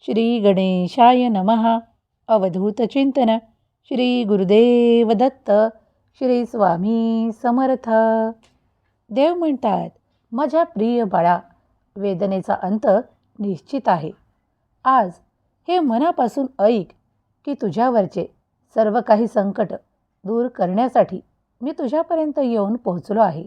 श्री गणेशाय नमः। अवधूत चिंतन। श्री गुरुदेव दत्त। श्री स्वामी समर्थ। देव म्हणतात माझ्या प्रिय बाळा वेदनेचा अंत निश्चित आहे. आज हे मनापासून ऐक की तुझ्यावरचे सर्व काही संकट दूर करण्यासाठी मी तुझ्यापर्यंत येऊन पोहोचलो आहे.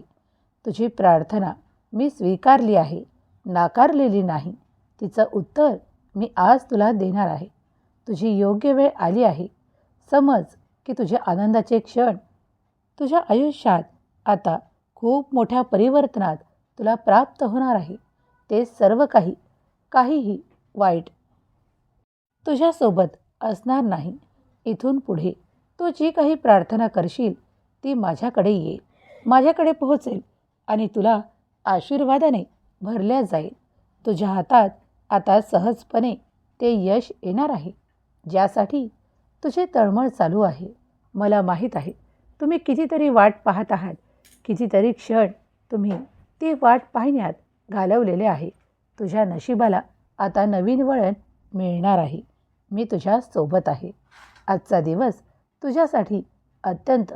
तुझी प्रार्थना मी स्वीकारली आहे. नाकारलेली नाही. तिचं उत्तर मी आज तुला देणार आहे. तुझी योग्य वेळ आली आहे. समज की तुझे आनंदाचे क्षण. तुझ्या आयुष्यात आता खूप मोठ्या परिवर्तनात तुला प्राप्त होणार आहे. ते सर्व काही काहीही वाईट तुझ्यासोबत असणार नाही. इथून पुढे तू जी काही प्रार्थना करशील ती माझ्याकडे येईल माझ्याकडे पोहोचेल आणि तुला आशीर्वादाने भरल्या जाईल. तुझ्या हातात आता सहजपणे ते यश येणार आहे. ज्यासाठी तुझे तळमळ चालू आहे. मला माहीत आहे. तुम्ही कितीतरी वाट पाहत आहात. कितीतरी क्षण तुम्ही ती वाट पाहण्यात घालवलेले आहे. तुझ्या नशिबाला आता नवीन वळण मिळणार आहे. मी तुझ्या सोबत आहे. आजचा दिवस तुझ्यासाठी अत्यंत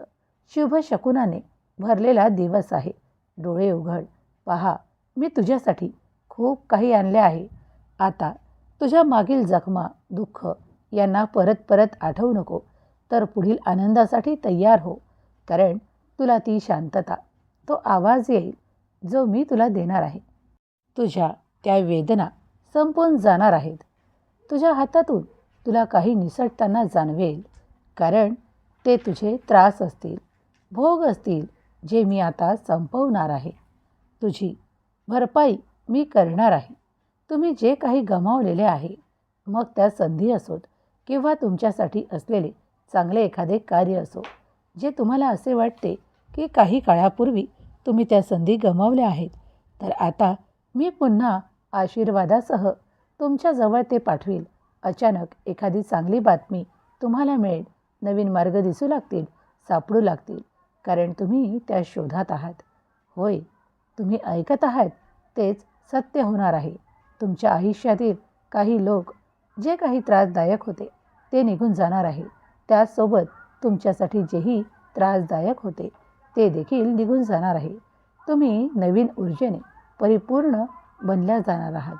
शुभ शकुनाने भरलेला दिवस आहे. डोळे उघड. पहा मी तुझ्यासाठी खूप काही आणले आहे. आता तुझ्या मागील जखमा दुःख यांना परत परत आठवू नको तर पुढील आनंदासाठी तयार हो कारण तुला ती शांतता तो आवाज येईल जो मी तुला देणार आहे. तुझ्या त्या वेदना संपून जाणार आहेत. तुझ्या हातातून तुला काही निसटताना जाणवेल कारण ते तुझे त्रास असतील भोग असतील जे मी आता संपवणार आहे. तुझी भरपाई मी करणार आहे. तुम्ही जे काही गमावलेले आहे मग त्या संधी असोत किंवा तुमच्यासाठी असलेले चांगले एखादे कार्य असो जे तुम्हाला असे वाटते की काही काळापूर्वी तुम्ही त्या संधी गमावल्या आहेत तर आता मी पुन्हा आशीर्वादासह तुमच्याजवळ ते पाठवील. अचानक एखादी चांगली बातमी तुम्हाला मिळेल नवीन मार्ग दिसू लागतील सापडू लागतील कारण तुम्ही त्या शोधात आहात. होय तुम्ही ऐकत आहात तेच सत्य होणार आहे. तुमच्या आयुष्यातील काही लोक जे काही त्रासदायक होते ते निघून जाणार आहे. त्याचसोबत तुमच्यासाठी जेही त्रासदायक होते ते देखील निघून जाणार आहे. तुम्ही नवीन ऊर्जेने परिपूर्ण बनल्या जाणार आहात.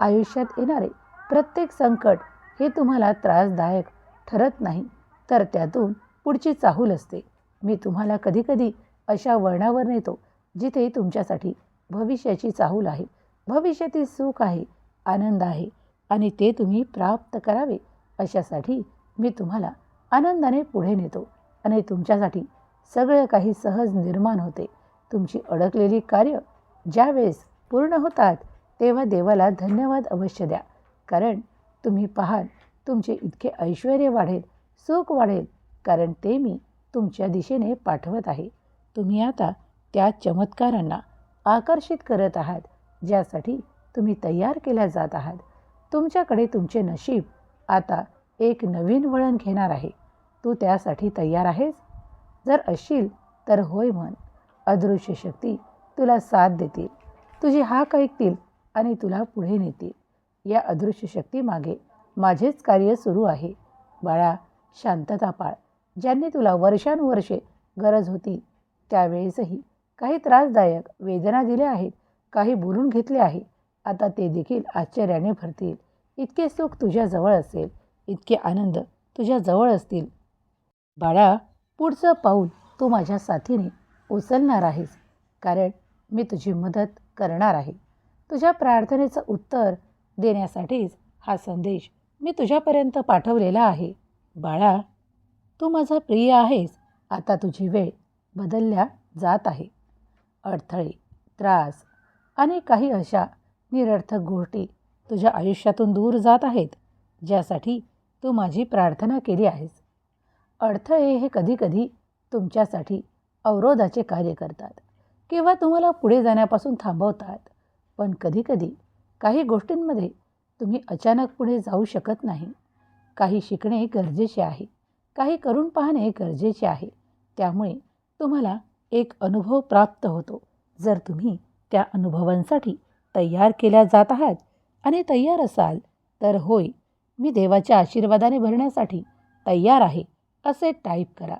आयुष्यात येणारे प्रत्येक संकट हे तुम्हाला त्रासदायक ठरत नाही तर त्यातून पुढची चाहूल असते. मी तुम्हाला कधीकधी अशा वळणावर नेतो जिथे तुमच्यासाठी भविष्याची चाहूल आहे. भविष्यातील सुख आहे आनंद आहे आणि ते तुम्ही प्राप्त करावे. अशासाठी मी तुम्हाला आनंदाने पुढे नेतो आणि तुमच्यासाठी सगळं काही सहज निर्माण होते. तुमची अडकलेली कार्य ज्यावेळेस पूर्ण होतात तेव्हा देवाला धन्यवाद अवश्य द्या. कारण तुम्ही पाहाल तुमचे इतके ऐश्वर वाढेल सुख वाढेल कारण ते मी तुमच्या दिशेने पाठवत आहे. तुम्ही आता त्या चमत्कारांना आकर्षित करत आहात. ज्यासाठी तुम्ही तयार केल्या जात आहात. तुमच्याकडे तुमचे नशीब आता एक नवीन वळण घेणार आहे. तू त्यासाठी तयार आहेस? जर असशील तर होय म्हण. अदृश्य शक्ती तुला साथ देतील. तुझी हाक ऐकतील आणि तुला पुढे नेतील. या अदृश्य शक्तीमागे माझेच कार्य सुरू आहे. बाळा शांतता पाळ. ज्यांनी तुला वर्षानुवर्षे गरज होती त्यावेळेसही काही त्रासदायक वेदना दिल्या आहेत काही बोलून घेतले आहे. आता ते देखील आश्चर्याने भरतील. इतके सुख तुझ्याजवळ असेल. इतके आनंद तुझ्याजवळ असतील. बाळा पुढचं पाऊल तू माझ्या साथीने उचलणार आहेस. कारण मी तुझी मदत करणार आहे. तुझ्या प्रार्थनेचं उत्तर देण्यासाठीच हा संदेश मी तुझ्यापर्यंत पाठवलेला आहे. बाळा तू माझा प्रिय आहेस. आता तुझी वेळ बदलल्या जात आहे. अडथळे त्रास आणि काही अशा निरर्थक गोष्टी तुझ्या आयुष्यातून दूर जात आहेत ज्यासाठी तू माझी प्रार्थना केली आहेस. अडथळे हे कधीकधी तुमच्यासाठी अवरोधाचे कार्य करतात किंवा तुम्हाला पुढे जाण्यापासून थांबवतात. पण कधीकधी काही गोष्टींमध्ये तुम्ही अचानक पुढे जाऊ शकत नाही. काही शिकणे गरजेचे आहे काही करून पाहणे गरजेचे आहे. त्यामुळे तुम्हाला एक अनुभव प्राप्त होतो जर तुम्ही त्या अनुभवांसाठी तयार केल्या जात आहात आणि तयार असाल तर होय मी देवाच्या आशीर्वादाने भरण्यासाठी तयार आहे असे टाईप करा.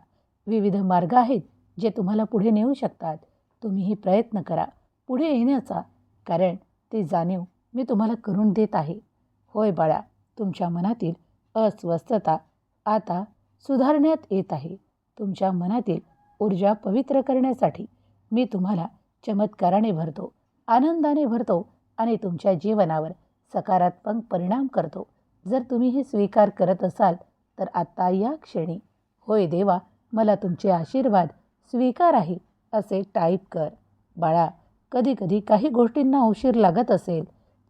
विविध मार्ग आहेत जे तुम्हाला पुढे नेऊ शकतात. तुम्हीही प्रयत्न करा पुढे येण्याचा कारण ती जाणीव मी तुम्हाला करून देत आहे. होय बाळा तुमच्या मनातील अस्वस्थता आता सुधारण्यात येत आहे. तुमच्या मनातील ऊर्जा पवित्र करण्यासाठी मी तुम्हाला चमत्काराने भरतो आनंदाने भरतो आणि तुमच्या जीवनावर सकारात्मक परिणाम करतो. जर तुम्ही हे स्वीकार करत असाल तर आत्ता या क्षणी. होय देवा मला तुमचे आशीर्वाद स्वीकार आहे असे टाईप कर. बाळा कधीकधी काही गोष्टींना उशीर लागत असेल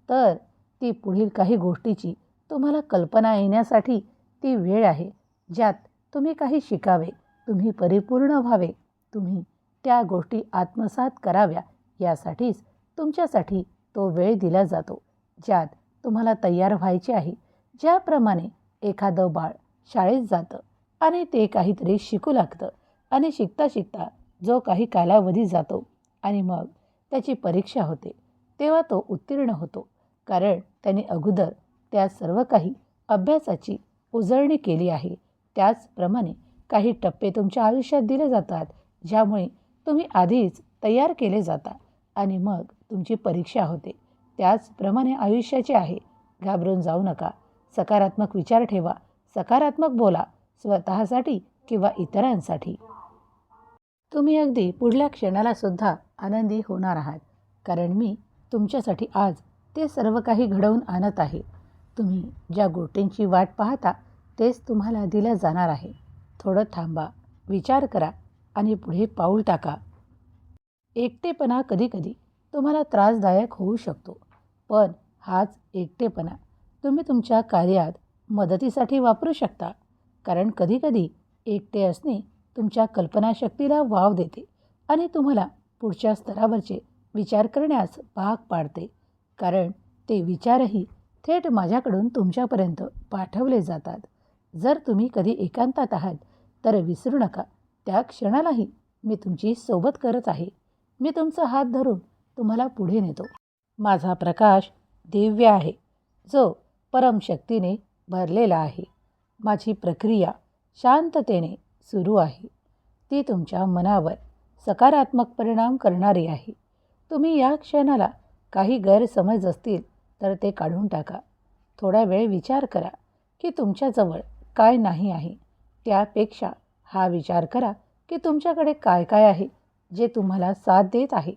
तर ती पुढील काही गोष्टीची तुम्हाला कल्पना येण्यासाठी ती वेळ आहे ज्यात तुम्ही काही शिकावे तुम्ही परिपूर्ण व्हावे तुम्ही त्या गोष्टी आत्मसात कराव्या यासाठीच तुमच्यासाठी तो वेळ दिला जातो ज्यात तुम्हाला तयार व्हायचे आहे. ज्याप्रमाणे एखादं बाळ शाळेत जातं आणि ते काहीतरी शिकू लागतं आणि शिकता शिकता जो काही कालावधी जातो आणि मग त्याची परीक्षा होते तेव्हा तो उत्तीर्ण होतो. कारण त्याने अगोदर त्या सर्व काही अभ्यासाची उजळणी केली आहे. त्याचप्रमाणे काही टप्पे तुमच्या आयुष्यात दिले जातात ज्यामुळे तुम्ही आधीच तयार केले जाता आणि मग तुमची परीक्षा होते. त्याचप्रमाणे आयुष्याचे आहे. घाबरून जाऊ नका. सकारात्मक विचार ठेवा. सकारात्मक बोला. स्वतःसाठी किंवा इतरांसाठी. तुम्ही अगदी पुढल्या क्षणाला सुद्धा आनंदी होणार आहात. कारण मी तुमच्यासाठी आज ते सर्व काही घडवून आणत आहे. तुम्ही ज्या गोष्टींची वाट पाहता तेच तुम्हाला दिलं जाणार आहे. थोडं थांबा. विचार करा. आणि पुढे पाऊल टाका. एकटेपणा कधीकधी तुम्हाला त्रासदायक होऊ शकतो पण हाच एकटेपणा तुम्ही तुमच्या कार्यात मदतीसाठी वापरू शकता. कारण कधीकधी एकटे असणे तुमच्या कल्पनाशक्तीला वाव देते आणि तुम्हाला पुढच्या स्तरावरचे विचार करण्यास भाग पाडते. कारण ते विचारही थेट माझ्याकडून तुमच्यापर्यंत पाठवले जातात. जर तुम्ही कधी एकांतात आहात तर विसरू नका. त्या क्षणालाही मी तुमची सोबत करत आहे. मी तुमचा हात धरून तुम्हाला पुढे नेतो. माझा प्रकाश दिव्य आहे. जो परमशक्तीने भरलेला आहे. माझी प्रक्रिया शांततेने सुरू आहे. ती तुमच्या मनावर सकारात्मक परिणाम करणारी आहे. तुम्ही या क्षणाला काही गैरसमज असतील तर ते काढून टाका. थोडा वेळ विचार करा की तुमच्याजवळ काय नाही आहे. त्यापेक्षा हा विचार करा की तुमच्याकडे काय काय आहे जे तुम्हाला साथ देत आहे.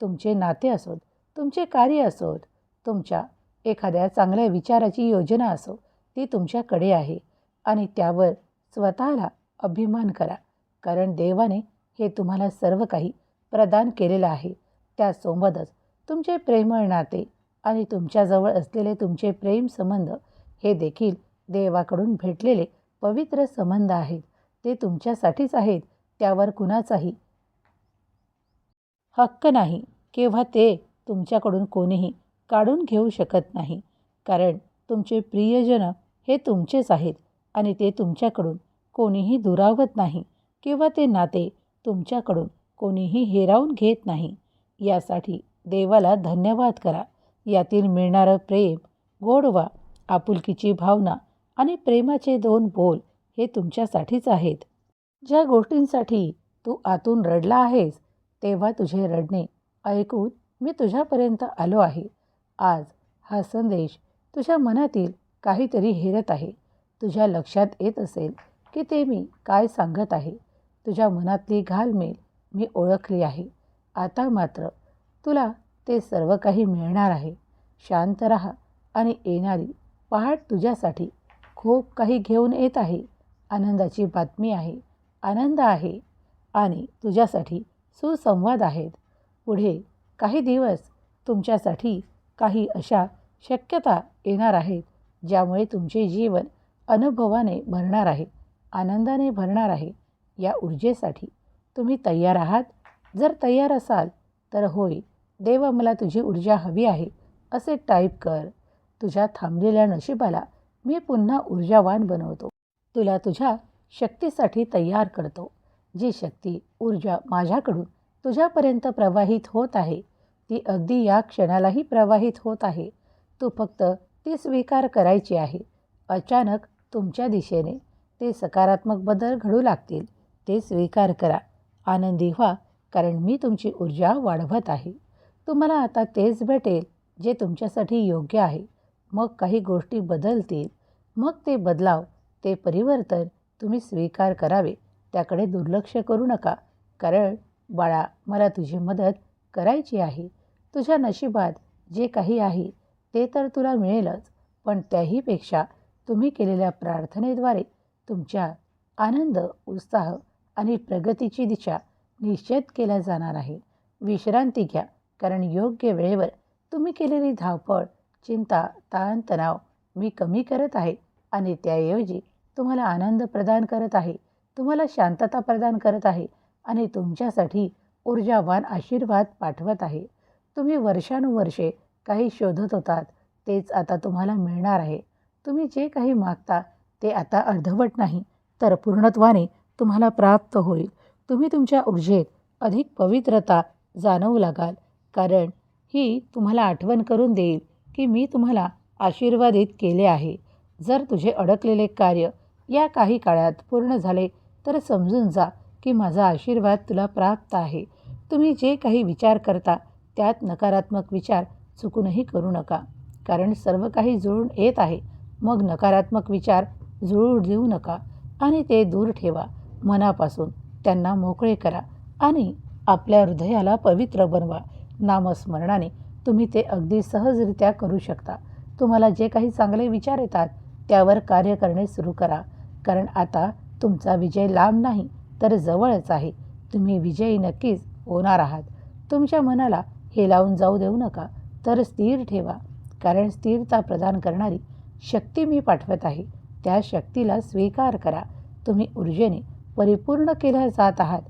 तुमचे नाते असोत तुमचे कार्य असोत तुमच्या एखाद्या चांगल्या विचाराची योजना असो ती तुमच्याकडे आहे. आणि त्यावर स्वतःला अभिमान करा कारण देवाने हे तुम्हाला सर्व काही प्रदान केलेलं आहे. त्यासोबतच तुमचे प्रेमळ नाते आणि तुमच्याजवळ असलेले तुमचे प्रेम संबंध हे देखील देवाकडून भेटलेले पवित्र संबंध आहेत. ते तुमच्यासाठीच आहेत त्यावर कुणाचाही हक्क नाही. किंवा ते तुमच्याकडून कोणीही काढून घेऊ शकत नाही. कारण तुमचे प्रियजन हे तुमचेच आहेत आणि ते तुमच्याकडून कोणीही दुरावत नाही. किंवा ते नाते तुमच्याकडून कोणीही हेरावून घेत नाही. यासाठी देवाला धन्यवाद करा. यातील मिळणारं प्रेम गोडवा आपुलकीची भावना आणि प्रेमाचे दोन बोल हे तुमच्यासाठीच आहेत. ज्या गोष्टींसाठी तू आतून रडला आहेस तेव्हा तुझे रडणे ऐकून मी तुझ्यापर्यंत आलो आहे. आज हा संदेश तुझ्या मनातील काहीतरी हेरत आहे. तुझ्या लक्षात येत असेल की ते मी काय सांगत आहे. तुझ्या मनातली घालमेल मी ओळखली आहे. आता मात्र तुला ते सर्व काही मिळणार आहे. शांत राहा आणि येणारी पहाट तुझ्यासाठी खूप काही घेऊन येत आहे. आनंदाची बातमी आहे. आनंद आहे आणि तुझ्यासाठी सुसंवाद आहेत. पुढे काही दिवस तुमच्यासाठी काही अशा शक्यता येणार आहेत ज्यामुळे तुमचे जीवन अनुभवाने भरणार आहे आनंदाने भरणार आहे. या ऊर्जेसाठी तुम्ही तयार आहात. जर तयार असाल तर होय देव मला तुझी ऊर्जा हवी आहे असे टाईप कर. तुझ्या थांबलेल्या नशिबाला मी पुन्हा ऊर्जावान बनवतो. तुला तुझ्या शक्तीसाठी तयार करतो. जी शक्ती ऊर्जा माझ्याकडून तुझ्यापर्यंत प्रवाहित होत आहे ती अगदी या क्षणालाही प्रवाहित होत आहे. तू फक्त ती स्वीकार करायची आहे. अचानक तुमच्या दिशेने ते सकारात्मक बदल घडू लागतील. ते स्वीकार करा. आनंदी व्हा कारण मी तुमची ऊर्जा वाढवत आहे. तुम्हाला आता तेच भेटेल जे तुमच्यासाठी योग्य आहे. मग काही गोष्टी बदलतील. मग ते बदलाव. ते परिवर्तन तुम्ही स्वीकार करावे. त्याकडे दुर्लक्ष करू नका. कारण बाळा मला तुझी मदत करायची आहे. तुझ्या नशिबात जे काही आहे ते तर तुला मिळेलच. पण त्याहीपेक्षा तुम्ही केलेल्या प्रार्थनेद्वारे तुमच्या आनंद उत्साह आणि प्रगतीची दिशा निश्चित केल्या जाणार आहे. विश्रांती घ्या. कारण योग्य वेळेवर तुम्ही केलेली धावपळ चिंता ताणतणाव मी कमी करत आहे. आणि त्याऐवजी तुम्हाला आनंद प्रदान करत आहे तुम्हाला शांतता प्रदान करत आहे आणि तुमच्यासाठी ऊर्जावान आशीर्वाद पाठवत आहे. तुम्ही वर्षानुवर्षे काही शोधत होतात तेच आता तुम्हाला मिळणार आहे. तुम्ही जे काही मागता ते आता अर्धवट नाही तर पूर्णत्वाने तुम्हाला प्राप्त होईल. तुम्ही तुमच्या ऊर्जेत अधिक पवित्रता जाणवू लागाल कारण ही तुम्हाला आठवण करून देईल की मी तुम्हाला आशीर्वादित केले आहे. जर तुझे अडकलेले कार्य या काही काळात पूर्ण झाले तर समजून जा की माझा आशीर्वाद तुला प्राप्त आहे. तुम्ही जे काही विचार करता त्यात नकारात्मक विचार चुकूनही करू नका. कारण सर्व काही जुळून येत आहे मग नकारात्मक विचार जुळू देऊ नका आणि ते दूर ठेवा. मनापासून त्यांना मोकळे करा आणि आपल्या हृदयाला पवित्र बनवा. नामस्मरणाने तुम्ही ते अगदी सहजरित्या करू शकता. तुम्हाला जे काही चांगले विचार येतात त्यावर कार्य करणे सुरू करा. कारण आता तुमचा विजय लांब नाही तर जवळच आहे. तुम्ही विजयी नक्कीच होणार आहात. तुमच्या मनाला हे लावून जाऊ देऊ नका तर स्थिर ठेवा. कारण स्थिरता प्रदान करणारी शक्ती मी पाठवत आहे. त्या शक्तीला स्वीकार करा. तुम्ही ऊर्जेने परिपूर्ण केल्या जात आहात.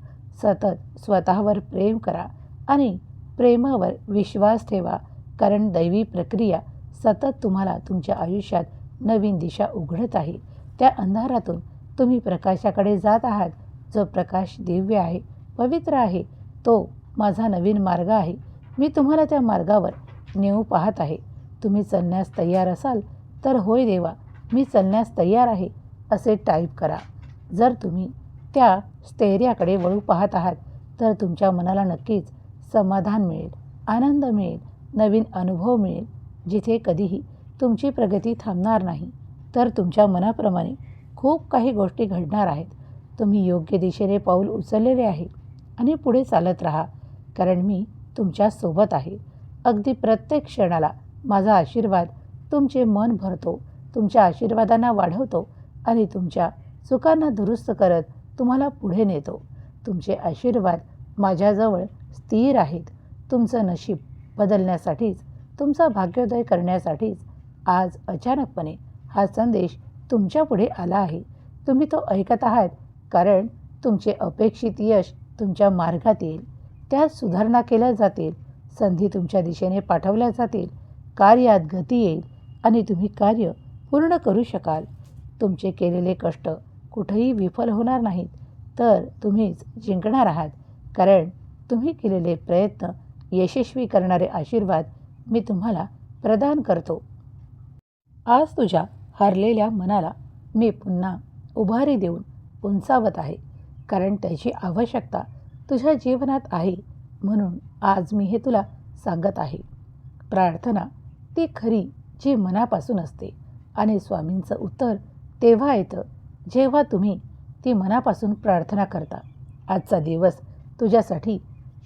सतत स्वतःवर प्रेम करा आणि प्रेमावर विश्वास ठेवा. कारण दैवी प्रक्रिया सतत तुम्हाला तुमच्या आयुष्यात नवीन दिशा उघडत आहे. त्या अंधारातून तुम्ही प्रकाशाकडे जात आहात. जो प्रकाश दिव्य आहे पवित्र आहे तो माझा नवीन मार्ग आहे. मी तुम्हाला त्या मार्गावर नेऊ पाहत आहे. तुम्ही चलण्यास तयार असाल तर होय देवा मी चलण्यास तयार आहे असे टाईप करा. जर तुम्ही त्या स्थैर्याकडे वळू पाहत आहात तर तुमच्या मनाला नक्कीच समाधान मिळेल आनंद मिळेल नवीन अनुभव मिळेल जिथे कधीही तुमची प्रगती थांबणार नाही. तर तुमच्या मनाप्रमाणे खूप काही गोष्टी घडणार आहेत. तुम्ही योग्य दिशेने पाऊल उचललेले आहे आणि पुढे चालत राहा कारण मी तुमच्यासोबत आहे. अगदी प्रत्येक क्षणाला माझा आशीर्वाद तुमचे मन भरतो तुमच्या आशीर्वादांना वाढवतो आणि तुमच्या चुकांना दुरुस्त करत तुम्हाला पुढे नेतो. तुमचे आशीर्वाद माझ्याजवळ स्थिर आहेत. तुमचं नशीब बदलण्यासाठीच तुमचा भाग्योदय करण्यासाठीच आज अचानकपणे हा संदेश तुमच्यापुढे आला आहे. तुम्ही तो ऐकत आहात कारण तुमचे अपेक्षित यश तुमच्या मार्गात येईल. त्यात सुधारणा केल्या जातील संधी तुमच्या दिशेने पाठवल्या जातील कार्यात गती येईल आणि तुम्ही कार्य पूर्ण करू शकाल. तुमचे केलेले कष्ट कुठेही विफल होणार नाहीत. तर तुम्हीच जिंकणार आहात कारण तुम्ही केलेले प्रयत्न यशस्वी करणारे आशीर्वाद मी तुम्हाला प्रदान करतो. आज तुझ्या हरलेल्या मनाला मी पुन्हा उभारी देऊन उंचावत आहे. कारण त्याची आवश्यकता तुझ्या जीवनात आहे म्हणून आज मी हे तुला सांगत आहे. प्रार्थना ती खरी जी मनापासून असते आणि स्वामींचं उत्तर तेव्हा येतं जेव्हा तुम्ही ती मनापासून प्रार्थना करता. आजचा दिवस तुझ्यासाठी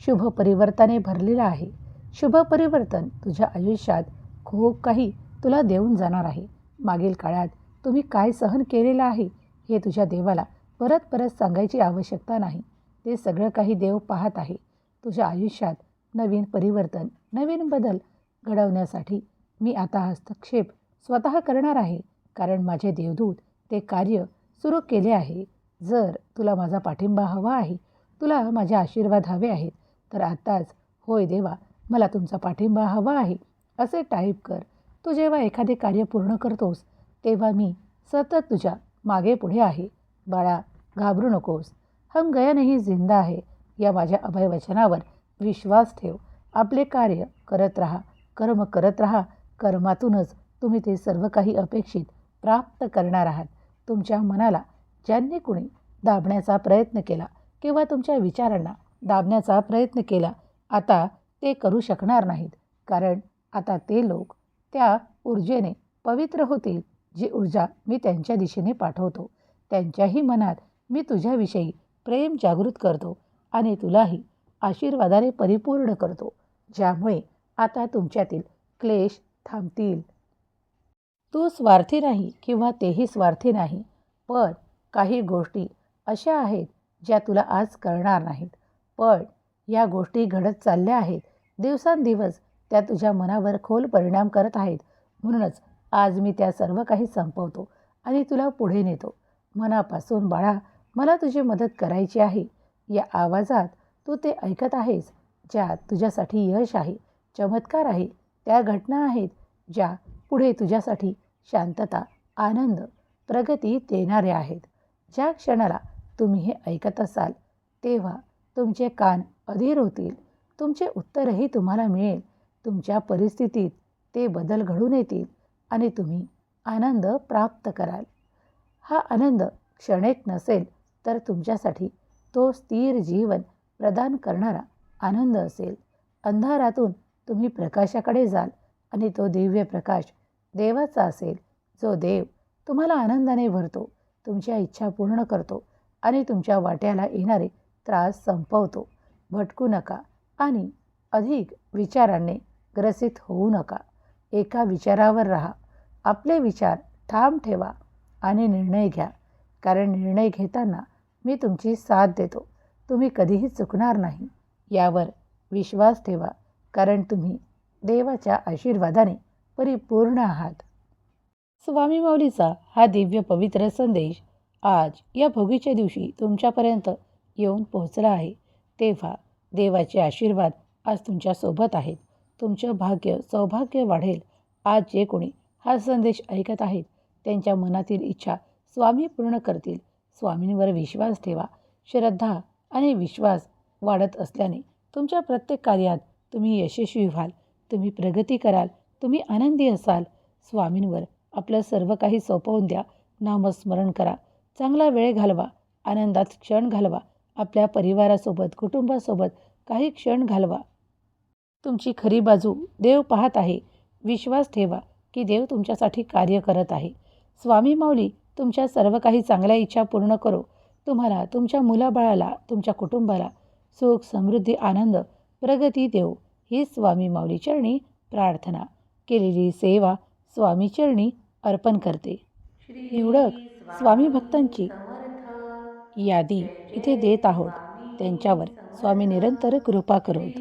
शुभ परिवर्तने भरलेला आहे. शुभ परिवर्तन तुझ्या आयुष्यात खूप काही तुला देऊन जाणार आहे. मागील काळात तुम्ही काय सहन केलेलं आहे हे तुझ्या देवाला परत परत सांगायची आवश्यकता नाही. ते सगळं काही देव पाहत आहे. तुझ्या आयुष्यात नवीन परिवर्तन नवीन बदल घडवण्यासाठी मी आता हस्तक्षेप स्वतः करणार आहे. कारण माझे देवदूत ते कार्य सुरू केले आहे. जर तुला माझा पाठिंबा हवा आहे तुला माझे आशीर्वाद हवे आहेत तर आत्ताच होय देवा मला तुमचा पाठिंबा हवा आहे असे टाईप कर. तू जेव्हा एखादे कार्य पूर्ण करतोस तेव्हा मी सतत तुझ्या मागे पुढे आहे. बाळा घाबरू नकोस. हम गया नाही जिंदा आहे. या माझ्या अभयवचनावर विश्वास ठेव. आपले कार्य करत राहा. कर्म करत राहा. कर्मातूनच तुम्ही ते सर्व काही अपेक्षित प्राप्त करणार आहात. तुमच्या मनाला ज्यांनी कुणी दाबण्याचा प्रयत्न केला किंवा तुमच्या विचारांना दाबण्याचा प्रयत्न केला आता ते करू शकणार नाहीत. कारण आता ते लोक त्या ऊर्जेने पवित्र होतील जी ऊर्जा मी त्यांच्या दिशेने पाठवतो. त्यांच्याही मनात मी तुझ्याविषयी प्रेम जागृत करतो आणि तुलाही आशीर्वादाने परिपूर्ण करतो ज्यामुळे आता तुमच्यातील क्लेश थांबतील. तू स्वार्थी नाही किंवा तेही स्वार्थी नाही पण काही गोष्टी अशा आहेत ज्या तुला आज करणार नाहीत. पण या गोष्टी घडत चालल्या आहेत. दिवसांदिवस त्या तुझ्या मनावर खोल परिणाम करत आहेत. म्हणूनच आज मी त्या सर्व काही संपवतो आणि तुला पुढे नेतो. मनापासून बाळा मला तुझी मदत करायची आहे. या आवाजात तू ते ऐकत आहेस ज्यात तुझ्यासाठी यश आहे चमत्कार आहे त्या घटना आहेत ज्या पुढे तुझ्यासाठी शांतता आनंद प्रगती देणाऱ्या आहेत. ज्या क्षणाला तुम्ही हे ऐकत असाल तेव्हा तुमचे कान अधीर होतील. तुमचे उत्तरही तुम्हाला मिळेल. तुमच्या परिस्थितीत ते बदल घडून येतील आणि तुम्ही आनंद प्राप्त कराल. हा आनंद क्षणेक नसेल तर तुमच्यासाठी तो स्थिर जीवन प्रदान करणारा आनंद असेल. अंधारातून तुम्ही प्रकाशाकडे जाल आणि तो दिव्य प्रकाश देवाचा असेल. जो देव तुम्हाला आनंदाने भरतो तुमच्या इच्छा पूर्ण करतो आणि तुमच्या वाट्याला येणारे त्रास संपवतो. भटकू नका आणि अधिक विचारांनी ग्रसित होऊ नका. एका विचारावर राहा. आपले विचार ठाम ठेवा आणि निर्णय घ्या. कारण निर्णय घेताना मी तुमची साथ देतो. तुम्ही कधीही चुकणार नाही. यावर विश्वास ठेवा. कारण तुम्ही देवाच्या आशीर्वादाने परिपूर्ण आहात. स्वामी माऊलीचा हा दिव्य पवित्र संदेश आज या भोगीच्या दिवशी तुमच्यापर्यंत येऊन पोहोचला आहे. तेव्हा देवाचे आशीर्वाद आज तुमच्यासोबत आहेत. तुमचं भाग्य सौभाग्य वाढेल. आज जे कोणी हा संदेश ऐकत आहेत त्यांच्या मनातील इच्छा स्वामी पूर्ण करतील. स्वामींवर विश्वास ठेवा. श्रद्धा आणि विश्वास वाढत असल्याने तुमच्या प्रत्येक कार्यात तुम्ही यशस्वी व्हाल. तुम्ही प्रगती कराल. तुम्ही आनंदी असाल. स्वामींवर आपलं सर्व काही सोपवून द्या. नामस्मरण करा. चांगला वेळ घालवा. आनंदात क्षण घालवा. आपल्या परिवारासोबत कुटुंबासोबत काही क्षण घालवा. तुमची खरी बाजू देव पाहत आहे. विश्वास ठेवा की देव तुमच्यासाठी कार्य करत आहे. स्वामी माऊली तुमच्या सर्व काही चांगल्या इच्छा पूर्ण करो. तुम्हाला तुमच्या मुलाबाळाला तुमच्या कुटुंबाला सुख समृद्धी आनंद प्रगती देव ही स्वामी माऊली चरणी प्रार्थना. केलेली सेवा स्वामी चरणी अर्पण करते. निवडक स्वामी भक्तांची यादी इथे देत आहोत. त्यांच्यावर स्वामी निरंतर कृपा करोत.